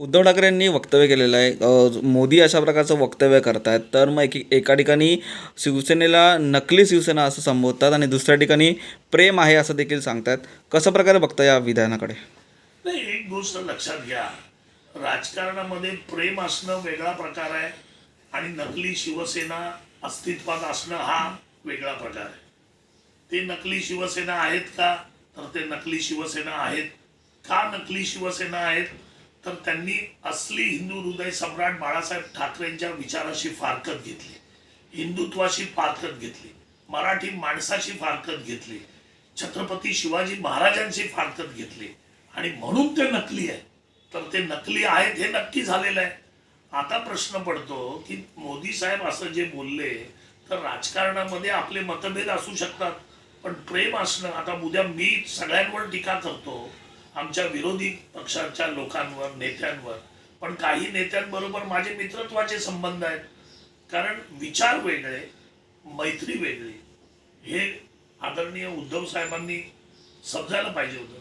उद्धव ठाकरेंनी वक्तव्य केलेलं आहे. मोदी अशा प्रकारचं वक्तव्य करतायत. तर मग एक एका ठिकाणी शिवसेनेला नकली शिवसेना असं संबोधतात आणि दुसऱ्या ठिकाणी प्रेम आहे असं देखील सांगतात कसं प्रकारे बघता या विधानाकडे? नाही एक गोष्ट लक्षात घ्या. राजकारणामध्ये प्रेम असणं वेगळा प्रकार आहे आणि नकली शिवसेना अस्तित्वात असणं हा वेगळा प्रकार आहे. ते नकली शिवसेना आहेत का? तर ते नकली शिवसेना आहेत. का नकली शिवसेना आहेत? तर त्यांनी असली हिंदू हृदय सम्राट बाळासाहेब ठाकरेंच्या विचाराशी फारकत घेतली. हिंदुत्वाशी फारकत घेतली. मराठी माणसाची फारकत घेतली. छत्रपती शिवाजी महाराजांची फारकत घेतली. आणि म्हणून ते नकली आहे. तर ते नकली आहेत हे नक्की झालेलं आहे. आता प्रश्न पडतो की मोदी साहेब असं जे बोलले तर राजकारणामध्ये आपले मतभेद असू शकतात. पण प्रेम असणं आता उद्या मी सगळ्यांवर टीका करतो आमच्या विरोधी पक्षाच्या लोकांवर नेत्यांवर. पण काही नेत्यांबरोबर माझे मित्रत्वाचे संबंध आहेत. कारण विचार वेगळे मैत्री वेगळी. हे आदरणीय उद्धव साहेबांनी समजायला पाहिजे होतं.